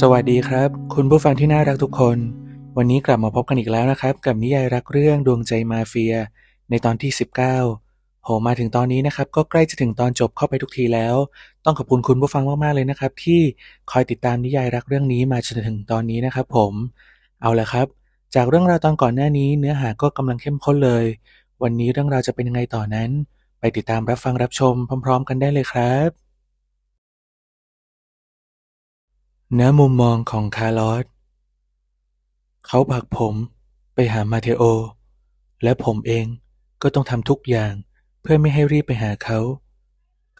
สวัสดีครับ คุณผู้ฟังที่น่ารักทุกคน วันนี้กลับมาพบกันอีกแล้วนะครับ กับนิยายรักเรื่องดวงใจมาเฟีย ในตอนที่ 19โหมาถึงตอนนี้นะครับ ก็ใกล้จะถึงตอนจบเข้าไปทุกทีแล้ว ต้องขอบคุณคุณผู้ฟังมากๆเลยนะครับ ที่คอยติดตามนิยายรักเรื่องนี้มาจนถึงตอนนี้นะครับ ผม เอาละครับ จากเรื่องราวตอนก่อนหน้านี้ เนื้อหาก็กำลังเข้มข้นเลย วันนี้เรื่องราวจะเป็นยังไงต่อนั้น ไปติดตามรับฟังรับชมพร้อม ๆ กันได้เลยครับ ณมุมมองของคาร์ลอส เขาผลักผมไปหามาเทโอ และผมเองก็ต้องทำทุกอย่างเพื่อไม่ให้รีบไปหาเขา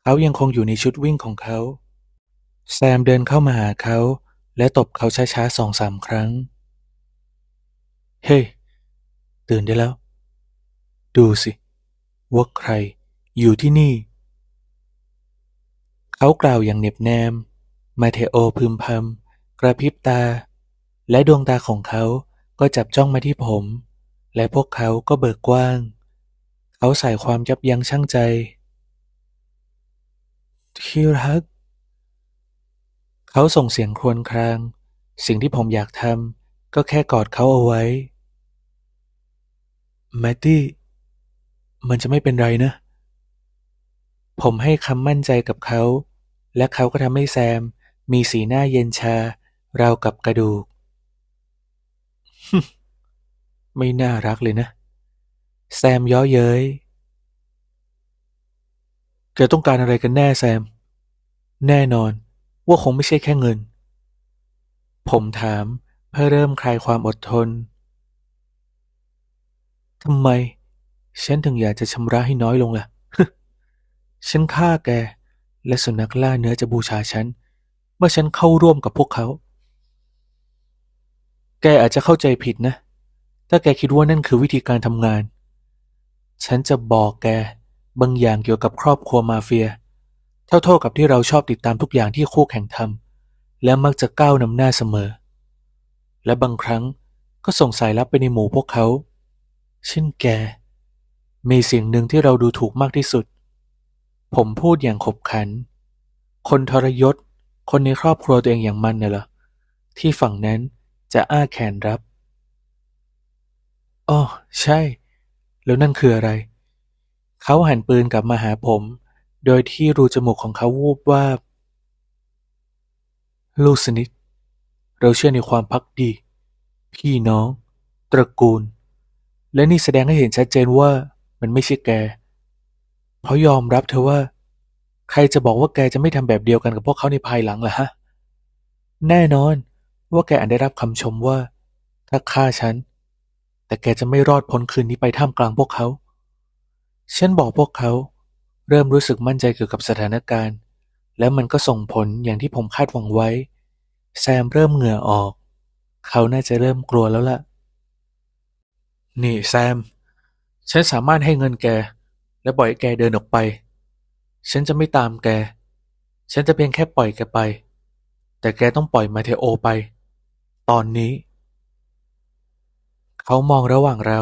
เขายังคงอยู่ในชุดวิ่งของเขา แซมเดินเข้ามาหาเขา และตบเขาช้าๆสองสามครั้ง เฮ้ตื่นได้แล้ว ดูสิ ว่าใครอยู่ที่นี่ เขากล่าวอย่างเหน็บแนม มาเทโอพึมพำกระพริบตา และดวงตาของเขาก็จับจ้องมาที่ผม และพวกเขาก็เบิกกว้าง เขาใส่ความยับยั้งชั่งใจ ที่รัก เขาส่งเสียงครวญคราง สิ่งที่ผมอยากทำก็แค่กอดเขาเอาไว้แมตตี้ มันจะไม่เป็นไรนะ ผมให้คำมั่นใจกับเขา และเขาก็ทำให้แซม มีสีหน้าเย็นชา ราวกับกระดูก ไม่น่ารักเลยนะ แซมย้อเย้ย แกต้องการอะไรกันแน่แซม แน่นอนว่าคงไม่ใช่แค่เงิน ผมถามเพื่อเริ่มคลายความอดทน ทำไม ฉันถึงอยากจะชำระให้น้อยลงล่ะ ฉันฆ่าแก และสุนัขล่าเนื้อจะบูชาฉัน เมื่อฉันเข้าร่วมกับพวกเขา แกอาจจะเข้าใจผิดนะ ถ้าแกคิดว่านั่นคือวิธีการทำงาน ฉันจะบอกแกบางอย่างเกี่ยวกับครอบครัวมาเฟีย เท่าๆกับที่เราชอบติดตามทุกอย่างที่คู่แข่งทำและมักจะก้าวนำหน้าเสมอ และบางครั้งก็ส่งสายลับไปในหมู่พวกเขา เช่นแก มีสิ่งหนึ่งที่เราดูถูกมากที่สุด ผมพูดอย่างขบขัน คนทรยศ คนในครอบครัวตัวเองอย่างมันน่ะเหรอ ที่ฝั่งนั้นจะอ้าแขนรับอ๋อใช่ แล้วนั่นคืออะไร เขาหันปืนกลับมาหาผม โดยที่รูจมูกของเขาวูบว่าลูกสนิท เราเชื่อในความพักดี พี่น้อง ตระกูล และนี่แสดงให้เห็นชัดเจนว่ามันไม่ใช่แก เพราะยอมรับเธอว่า ใครจะบอกว่าแกจะไม่ทำแบบเดียวกันกับพวกเขาในภายหลังล่ะฮะ แน่นอนว่าแกอาจได้รับคำชมว่า ถ้าฆ่าฉัน แต่แกจะไม่รอดพ้นคืนนี้ไปท่ามกลางพวกเขา ฉันบอกพวกเขา เริ่มรู้สึกมั่นใจเกี่ยวกับสถานการณ์ และมันก็ส่งผลอย่างที่ผมคาดหวังไว้ แซมเริ่มเหงื่อออก เขาน่าจะเริ่มกลัวแล้วล่ะ นี่แซม ฉันสามารถให้เงินแก และปล่อยแกเดินออกไป ฉันจะไม่ตามแก ฉันจะเพียงแค่ปล่อยแกไป แต่แกต้องปล่อยมาเทโอไป ตอนนี้ เขามองระหว่างเรา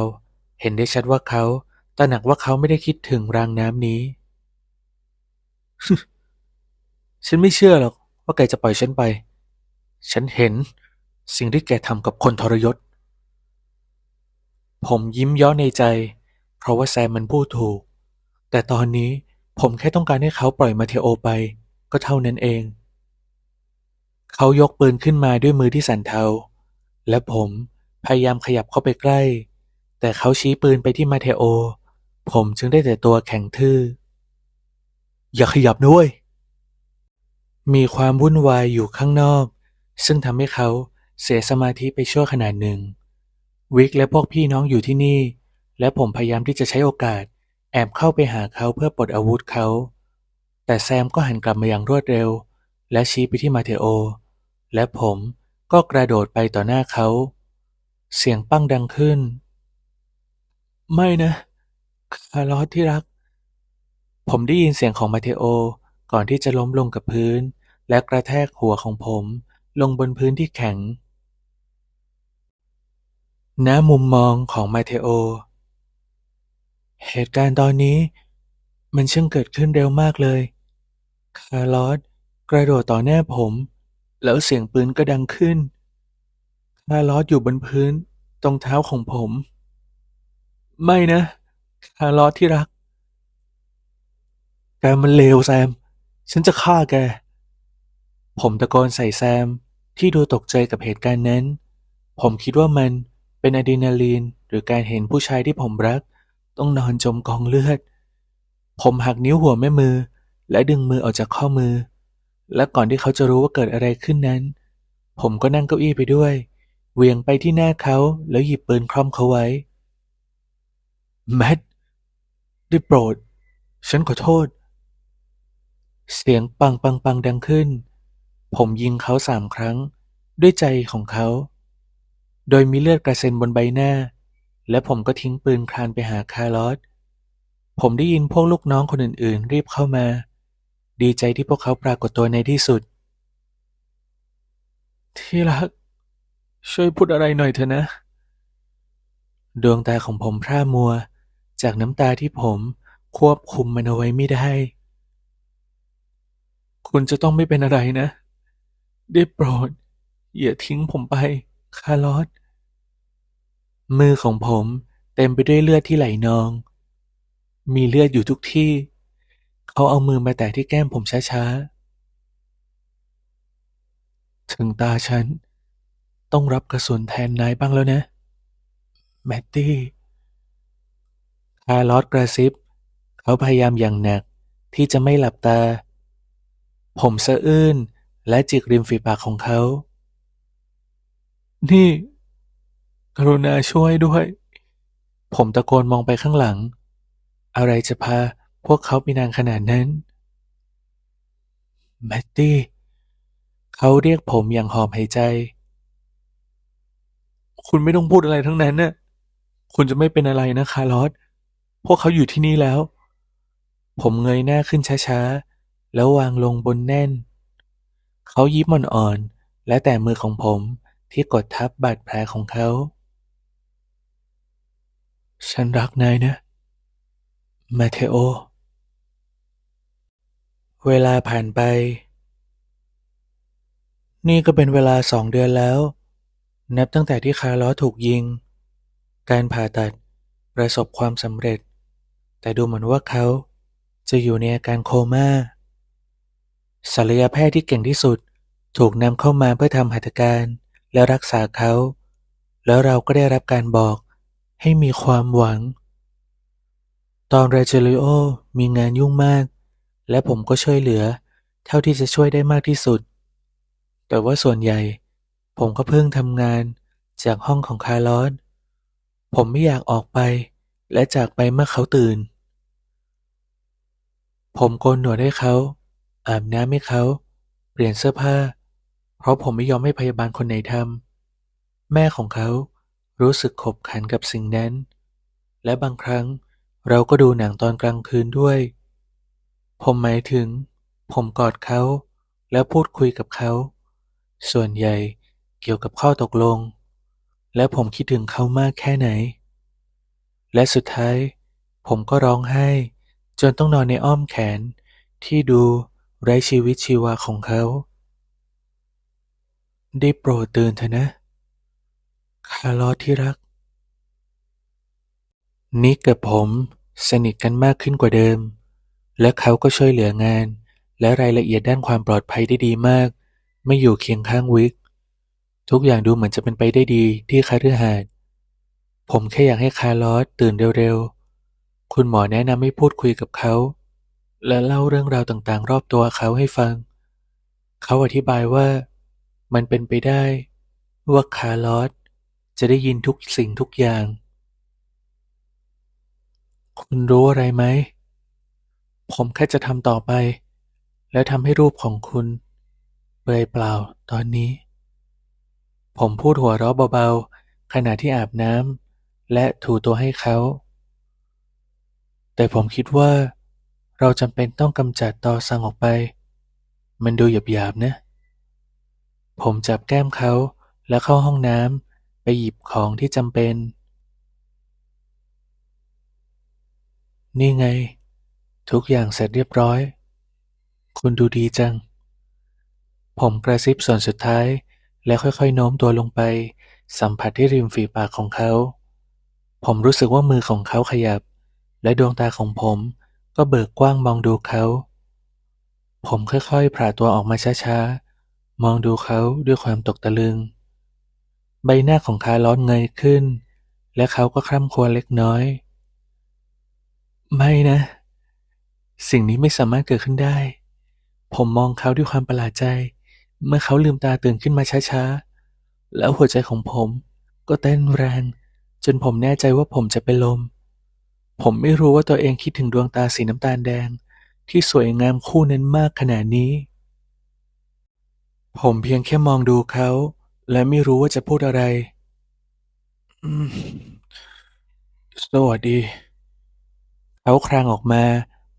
เห็นได้ชัดว่าเขาตระหนักว่าเขาไม่ได้คิดถึงรางน้ำนี้ ฉันไม่เชื่อหรอกว่าแกจะปล่อยฉันไป ฉันเห็นสิ่งที่แกทำกับคนทรยศ ผมยิ้มย้อในใจ เพราะว่าแซมมันพูดถูก แต่ตอนนี้ ผมแค่ต้องการให้เขาปล่อยมาเทโอไป ก็เท่านั้นเอง เขายกปืนขึ้นมาด้วยมือที่สั่นเทา และผมพยายามขยับเข้าไปใกล้ แต่เขาชี้ปืนไปที่มาเทโอ ผมจึงได้แต่ตัวแข็งทื่อ อย่าขยับด้วยมีความวุ่นวายอยู่ข้างนอก ซึ่งทำให้เขาเสียสมาธิไปชั่วขณะหนึ่ง วิกและพวกพี่น้องอยู่ที่นี่ และผมพยายามที่จะใช้โอกาส แอบเข้าไปหาเขาเพื่อปลดอาวุธเขา แต่แซมก็หันกลับมาอย่างรวดเร็ว และชี้ไปที่มาเทโอ และผมก็กระโดดไปต่อหน้าเขา เสียงปั้งดังขึ้น ไม่นะ คาร์ลอสที่รัก ผมได้ยินเสียงของมาเทโอ ก่อนที่จะล้มลงกับพื้น และกระแทกหัวของผมลงบนพื้นที่แข็งณมุมมองของมาเทโอ เหตุการณ์ตอนนี้ มันช่างเกิดขึ้นเร็วมากเลย คาร์ลอสกระโดดต่อหน้าผม แล้วเสียงปืนก็ดังขึ้น คาร์ลอสอยู่บนพื้นตรงเท้าของผม ไม่นะ คาร์ลอสที่รัก แกมันเลวแซม ฉันจะฆ่าแก ผมตะโกนใส่แซมที่ดูตกใจกับเหตุการณ์นั้น ผมคิดว่ามันเป็นอะดรีนาลีน หรือการเห็นผู้ชายที่ผมรัก ต้องนอนจมกองเลือด ผมหักนิ้วหัวแม่มือ และดึงมือออกจากข้อมือ และก่อนที่เขาจะรู้ว่าเกิดอะไรขึ้นนั้น ผมก็นั่งเก้าอี้ไปด้วยเหวี่ยงไปที่หน้าเขาแล้วหยิบปืนคล่อมเขาไว้แมทได้โปรด ฉันขอโทษ เสียงปังปังปังดังขึ้น ผมยิงเขาสามครั้ง ด้วยใจของเขา โดยมีเลือดกระเซ็นบนใบหน้า และผมก็ทิ้งปืนคลานไปหาคาร์ลอส ผมได้ยินพวกลูกน้องคนอื่นๆ รีบเข้ามา ดีใจที่พวกเขาปรากฏตัวในที่สุด ที่รัก ช่วยพูดอะไรหน่อยเถอะนะ ดวงตาของผมพร่ามัว จากน้ำตาที่ผมควบคุมมันเอาไว้ไม่ได้ คุณจะต้องไม่เป็นอะไรนะ ได้โปรดอย่าทิ้งผมไป คาร์ลอส มือของผมเต็มไปด้วยเลือดที่ไหลนอง มีเลือดอยู่ทุกที่ เขาเอามือมาแตะที่แก้มผมช้าๆ ถึงตาฉัน ต้องรับกระสุนแทนนายบ้างแล้วนะ แมตตี้คาร์ลอสกระซิบ เขาพยายามอย่างหนักที่จะไม่หลับตา ผมสะอื้นและจิกริมฝีปากของเขา นี่ กรุณาช่วยด้วย ผมตะโกนมองไปข้างหลัง อะไรจะพาพวกเขาไปนานขนาดนั้น แมตตี้ เขาเรียกผมอย่างหอบหายใจ คุณไม่ต้องพูดอะไรทั้งนั้นน่ะคุณจะไม่เป็นอะไรนะคาร์ลอสพวกเขาอยู่ที่นี่แล้ว ผมเงยหน้าขึ้นช้าๆ แล้ววางลงบนแน่น เขายิ้มอ่อนๆ และแต่มือของผมที่กดทับบาดแผลของเขา ฉันรักนายนะ มาเทโอ เวลาผ่านไป นี่ก็เป็นเวลาสองเดือนแล้ว นับตั้งแต่ที่คาร์ลอถูกยิง การผ่าตัดประสบความสำเร็จ แต่ดูเหมือนว่าเขาจะอยู่ในอาการโคม่าศัลยแพทย์ที่เก่งที่สุดถูกนำเข้ามาเพื่อทำหัตถการและรักษาเขา แล้วเราก็ได้รับการบอก ให้มีความหวัง ตอนเรเจลิโอมีงานยุ่งมาก และผมก็ช่วยเหลือ เท่าที่จะช่วยได้มากที่สุด แต่ว่าส่วนใหญ่ ผมก็เพิ่งทำงานจากห้องของคาร์ลอสผมไม่อยากออกไป และจากไปเมื่อเขาตื่น ผมโกนหนวดให้เขา อาบน้ำให้เขา เปลี่ยนเสื้อผ้า เพราะผมไม่ยอมให้พยาบาลคนไหนทำแม่ของเขา รู้สึกขบขันกับสิ่งนั้น และบางครั้งเราก็ดูหนังตอนกลางคืนด้วย ผมหมายถึง ผมกอดเขา แล้วพูดคุยกับเขา ส่วนใหญ่เกี่ยวกับข้อตกลง และผมคิดถึงเขามากแค่ไหน และสุดท้าย ผมก็ร้องไห้ จนต้องนอนในอ้อมแขนที่ดูไร้ชีวิตชีวาของเขา ได้โปรดตื่นเถอะนะ คาร์ลอที่รัก นิกกับผมสนิทกันมากขึ้นกว่าเดิม และเขาก็ช่วยเหลืองาน และรายละเอียดด้านความปลอดภัยได้ดีมาก ไม่อยู่เคียงข้างวิก ทุกอย่างดูเหมือนจะเป็นไปได้ดีที่คาฤหาสน์ผมแค่อยากให้คาร์ลอสตื่นเร็วๆ คุณหมอแนะนำให้พูดคุยกับเขา และเล่าเรื่องราวต่างๆ รอบตัวเขาให้ฟัง เขาอธิบายว่ามันเป็นไปได้ว่าคาร์ลอส จะได้ยินทุกสิ่งทุกอย่าง คุณรู้อะไรไหม ผมแค่จะทำต่อไป และทำให้รูปของคุณเปลือยเปล่าตอนนี้ ผมพูดหัวเราะเบาๆ ขณะที่อาบน้ำและถูตัวให้เขา แต่ผมคิดว่า เราจำเป็นต้องกำจัดตอสังออกไป มันดูหยาบๆนะ ผมจับแก้มเขาแล้วเข้าห้องน้ำ ไปหยิบของที่จำเป็น นี่ไง ทุกอย่างเสร็จเรียบร้อย คุณดูดีจัง ผมกระซิบส่วนสุดท้าย แล้วค่อยๆ โน้มตัวลงไป สัมผัสที่ริมฝีปากของเขา ผมรู้สึกว่ามือของเขาขยับ และดวงตาของผมก็เบิกกว้างมองดูเขา ผมค่อยๆ ผ่าตัวออกมาช้าๆ มองดูเขาด้วยความตกตะลึง ใบหน้าของคาร์ลอสเงยขึ้น และเขาก็คร่ำครวญเล็กน้อย ไม่นะ สิ่งนี้ไม่สามารถเกิดขึ้นได้ ผมมองเขาด้วยความประหลาดใจ เมื่อเขาลืมตาตื่นขึ้นมาช้าๆ แล้วหัวใจของผมก็เต้นแรง จนผมแน่ใจว่าผมจะเป็นลม ผมไม่รู้ว่าตัวเองคิดถึงดวงตาสีน้ำตาลแดง ที่สวยงามคู่นั้นมากขนาดนี้ ผมเพียงแค่มองดูเขา และไม่รู้ว่าจะพูดอะไรอืมสวัสดี เขาครางออกมา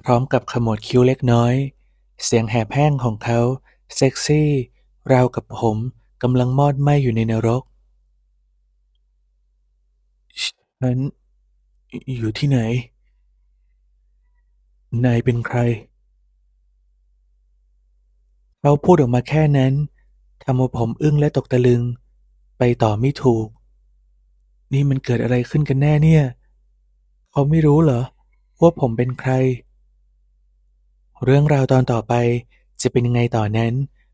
พร้อมกับขมวดคิ้วเล็กน้อย เสียงแหบแห้งของเขา เซ็กซี่ ราวกับผมกำลังมอดไหม้อยู่ในนรก ฉัน อยู่ที่ไหน นายเป็นใคร เขาพูดออกมาแค่นั้น ทำเอาผมอึ้งและตกตะลึง ไปต่อไม่ถูก นี่มันเกิดอะไรขึ้นกันแน่เนี่ย เขาไม่รู้เหรอ ว่าผมเป็นใคร เรื่องราวตอนต่อไปจะเป็นยังไงต่อนั้น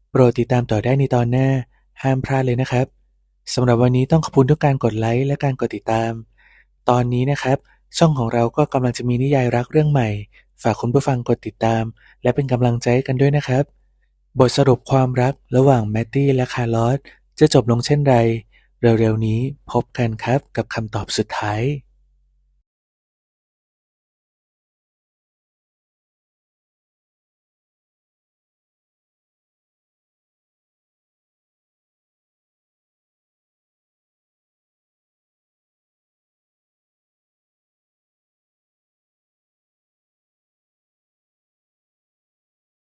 โปรดติดตามต่อได้ในตอนหน้า ห้ามพลาดเลยนะครับสำหรับวันนี้ต้องขอบคุณทุกการกดไลค์และการกดติดตาม ตอนนี้นะครับ ช่องของเราก็กำลังจะมีนิยายรักเรื่องใหม่ ฝากคุณผู้ฟังกดติดตาม และเป็นกำลังใจกันด้วยนะครับ บทสรุปความรักระหว่างแมตตี้และคาร์ลอสจะจบลงเช่นไร เร็วๆนี้พบกันครับกับคำตอบสุดท้าย